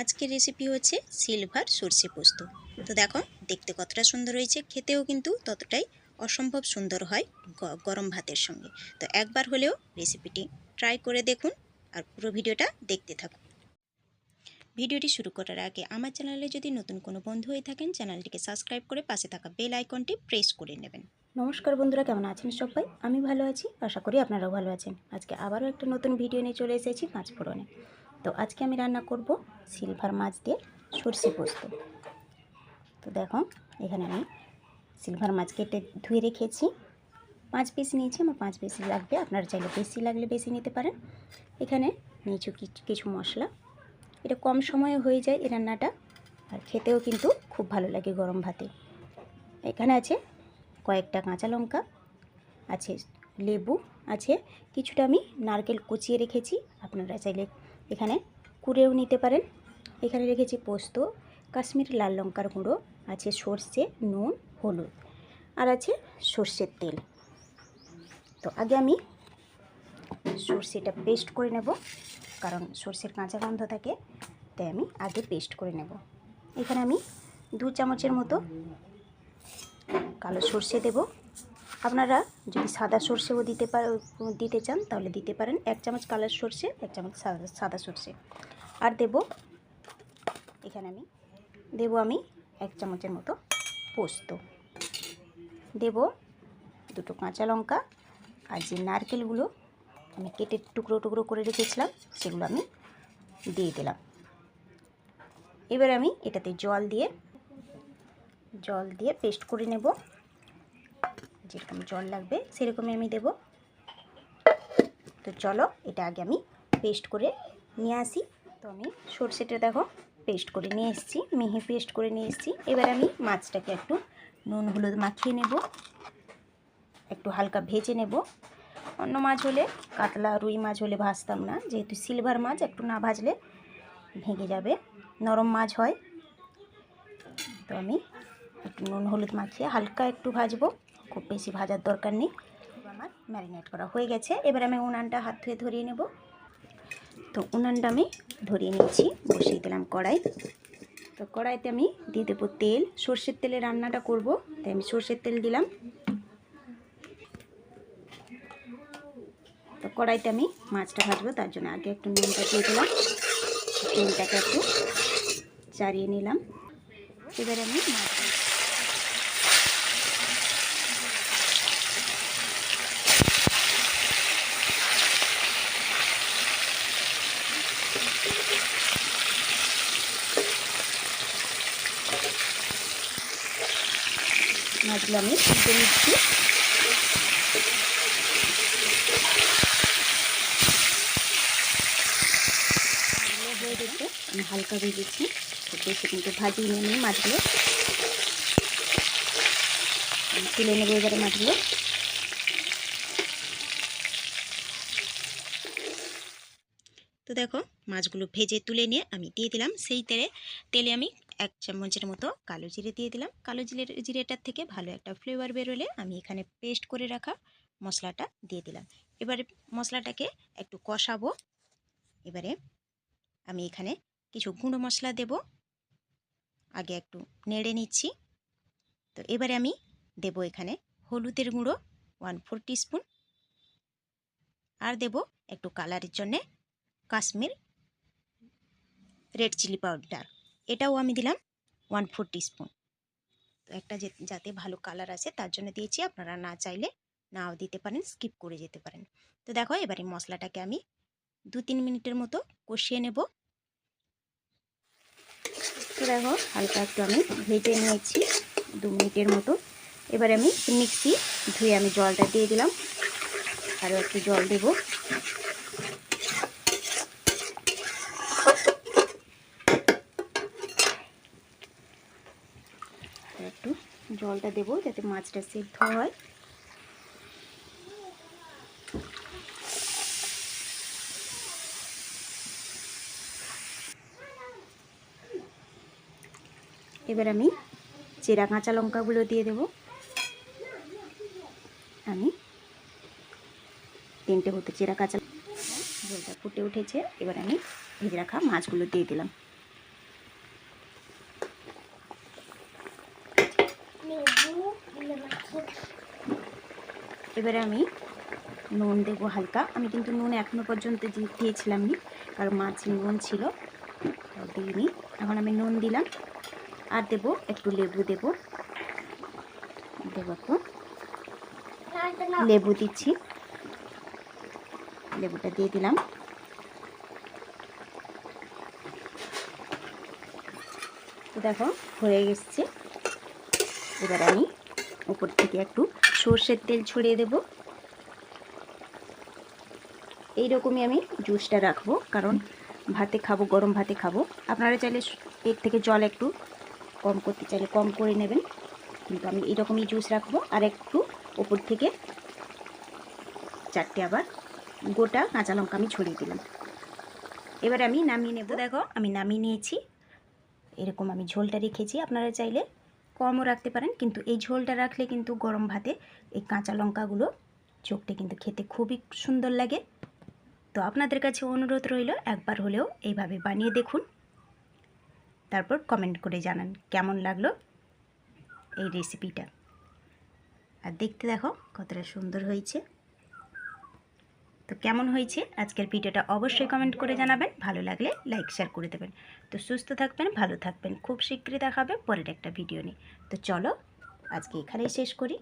আজকের রেসিপি হচ্ছে সিলভার সর্ষে পোস্ত। তো দেখো, দেখতে কতটা সুন্দর হয়েছে, খেতেও কিন্তু ততটাই অসম্ভব সুন্দর হয় গরম ভাতের সঙ্গে। তো একবার হলেও রেসিপিটি ট্রাই করে দেখুন আর পুরো ভিডিওটা দেখতে থাকুন। ভিডিওটি শুরু করার আগে আমার চ্যানেলে যদি নতুন কোনো বন্ধু হয়ে থাকেন, চ্যানেলটিকে সাবস্ক্রাইব করে পাশে থাকা বেল আইকনটি প্রেস করে নেবেন। নমস্কার বন্ধুরা, কেমন আছেন সবাই? আমি ভালো আছি, আশা করি আপনারাও ভালো আছেন। আজকে আবারও একটা নতুন ভিডিও নিয়ে চলে এসেছি মাছ ফোড়নে। তো আজকে আমি রান্না করব সিলভার মাছ দিয়ে সর্ষে পোস্ত। তো দেখো, এখানে আমি সিলভার মাছ কেটে ধুয়ে রেখেছি। পাঁচ পিস নিয়েছি, আমার পাঁচ পিস লাগবে। আপনারা চাইলে বেশি লাগলে বেশি নিতে পারেন। এখানে নিয়েছি কিছু- কিছু মশলা। এটা কম সময়ে হয়ে যায় এই রান্নাটা, আর খেতেও কিন্তু খুব ভালো লাগে গরম ভাতে। এখানে আছে কয়েকটা কাঁচা লঙ্কা, আছে লেবু, আছে কিছুটা আমি নারকেল কুচিয়ে রেখেছি। আপনারা চাইলে এখানে কুড়েও নিতে পারেন। এখানে রেখেছি পোস্ত, কাশ্মীর লাল লঙ্কার গুঁড়ো, আছে সর্ষে, নুন, হলুদ, আর আছে সর্ষের তেল। তো আগে আমি সর্ষেটা পেস্ট করে নেব, কারণ সর্ষের কাঁচা গন্ধ থাকে, তাই আমি আগে পেস্ট করে নেব। এখানে আমি দু চামচের মতো কালো সর্ষে দেব। আপনারা যদি সাদা সর্ষেও দিতে পার দিতে চান, তাহলে দিতে পারেন। এক চামচ কালার সর্ষে, এক চামচ সাদা সাদা সর্ষে। আর দেব, এখানে আমি, দেব আমি এক চামচের মতো পোস্ত। দেব দুটো কাঁচা লঙ্কা আর যে নারকেলগুলো আমি কেটে টুকরো টুকরো করে রেখেছিলাম, সেগুলো আমি দিয়ে দিলাম। এবার আমি এটাতে জল দিয়ে জল দিয়ে পেস্ট করে নেব। যেরকম জল লাগবে, সেরকমই আমি দেব। তো চলো, এটা আগে আমি পেস্ট করে নিয়ে আসি। তো আমি সর্ষেটা দেখো পেস্ট করে নিয়ে এসেছি, মিহি পেস্ট করে নিয়ে এসেছি। এবার আমি মাছটাকে একটু নুন, হলুদ মাখিয়ে নেব। একটু হালকা ভেজে নেব। অন্য মাছ হলে কাতলা, রুই মাছ হলে ভাজতাম না। যেহেতু সিলভার মাছ, একটু না ভাজলে ভেঙে যাবে। নরম মাছ হয়। তো আমি একটু নুন, হলুদ মাখিয়ে হালকা একটু ভাজবো। খুব বেশি ভাজার দরকার নেই। আমার ম্যারিনেট করা হয়ে গেছে। এবার আমি উনানটা হাত ধুয়ে ধরিয়ে নেব। তো উনানটা আমি ধরিয়ে নিয়েছি বসিয়ে দিলাম কড়াই তো কড়াইতে আমি দিয়ে দেবো তেল। সর্ষের তেলে রান্নাটা করব, তাই আমি সর্ষের তেল দিলাম। তো কড়াইতে আমি মাছটা ভাজবো, তার জন্য আগে একটু নুনটা দিয়ে দিলাম। তেলটাকে একটু চারিয়ে নিলাম। এবার আমি মাছটা মাছগুলো আমি তুলতে নিচ্ছি আমি হালকা ভেজেছি বেশি কিন্তু ভাজিয়ে নিয়ে আমি মাছগুলো। তুলে নেব এবারে মাছগুলো। তো দেখো, মাছগুলো ভেজে তুলে নিয়ে আমি দিয়ে দিলাম। সেই তেলে তেলে আমি এক চামচের মতো কালো জিরে দিয়ে দিলাম। কালো জিরে জিরেটার থেকে ভালো একটা ফ্লেভার বেরোলে আমি এখানে পেস্ট করে রাখা মশলাটা দিয়ে দিলাম। এবারে মশলাটাকে একটু কষাবো। এবারে আমি এখানে কিছু গুঁড়ো মশলা দেব। আগে একটু নেড়ে নিচ্ছি। তো এবারে আমি দেব এখানে হলুদের গুঁড়ো ওয়ান ফোর স্পুন আর দেব একটু কালারের জন্যে কাশ্মীর রেড চিলি পাউডার এটাও আমি দিলাম ওয়ান ফোর স্পুন তো একটা যাতে ভালো কালার আছে তার জন্য দিয়েছি। আপনারা না চাইলে নাও দিতে পারেন স্কিপ করে যেতে পারেন। তো দেখো, এবারে মশলাটাকে আমি দু তিন মিনিটের মতো কষিয়ে নেব। তো দেখো, হালকা একটু আমি ভেজে নিয়েছি দু মিনিটের মতো। এবারে আমি মিক্সি ধুয়ে আমি জলটা দিয়ে দিলাম। আরও একটু জল দেব আর একটু জলটা দেব যাতে মাছটা সিদ্ধ হয়। এবার আমি চেরা কাঁচা লঙ্কাগুলো দিয়ে দেব। আমি তিনটে হতে চেরা কাঁচা জলটা ফুটে উঠেছে। এবার আমি ভেজে রাখা মাছগুলো দিয়ে দিলাম। এবারে আমি নুন দেবো হালকা। আমি কিন্তু নুন এখনও পর্যন্ত দিয়েছিলাম নি কারণ মাছ নুন ছিল দিইনি। এখন আমি নুন দিলাম, আর দেবো, একটু লেবু দেবো। দেবো একটু লেবু দিচ্ছি। লেবুটা দিয়ে দিলাম। তো দেখো, হয়ে গেছে এবার আমি উপর থেকে একটু সর্ষের তেল ছড়িয়ে দেব। এইরকমই আমি জুসটা রাখব, কারণ ভাতে খাব, গরম ভাতে খাব। আপনারা চাইলে এর থেকে জল একটু কম করতে চাইলে কম করে নেবেন। কিন্তু আমি এরকমই জুস রাখব। আর একটু উপর থেকে চারটে আবার গোটা কাঁচা লঙ্কা আমি ছড়িয়ে দিলাম। এবার আমি নামিয়ে নেব। দেখো, আমি নামিয়ে নিয়েছি। এরকম আমি ঝোলটা রেখেছি। আপনারা চাইলে কমও রাখতে পারেন, কিন্তু এই ঝোলটা রাখলে কিন্তু গরম ভাতে এই কাঁচা লঙ্কাগুলো চোখটা কিন্তু খেতে খুবই সুন্দর লাগে। তো আপনাদের কাছে অনুরোধ রইল, একবার হলেও এইভাবে বানিয়ে দেখুন। তারপর কমেন্ট করে জানান কেমন লাগল এই রেসিপিটা আর দেখতে দেখো কতটা সুন্দর হয়েছে। তো কেমন হয়েছে? আজকের ভিডিওটা অবশ্যই কমেন্ট করে জানাবেন। ভালো লাগলে লাইক শেয়ার করে দেবেন। তো সুস্থ থাকবেন, ভালো থাকবেন। খুব শীঘ্রই দেখাবে পরের একটা ভিডিও নিয়ে। তো চলো, আজকে এখানেই শেষ করি।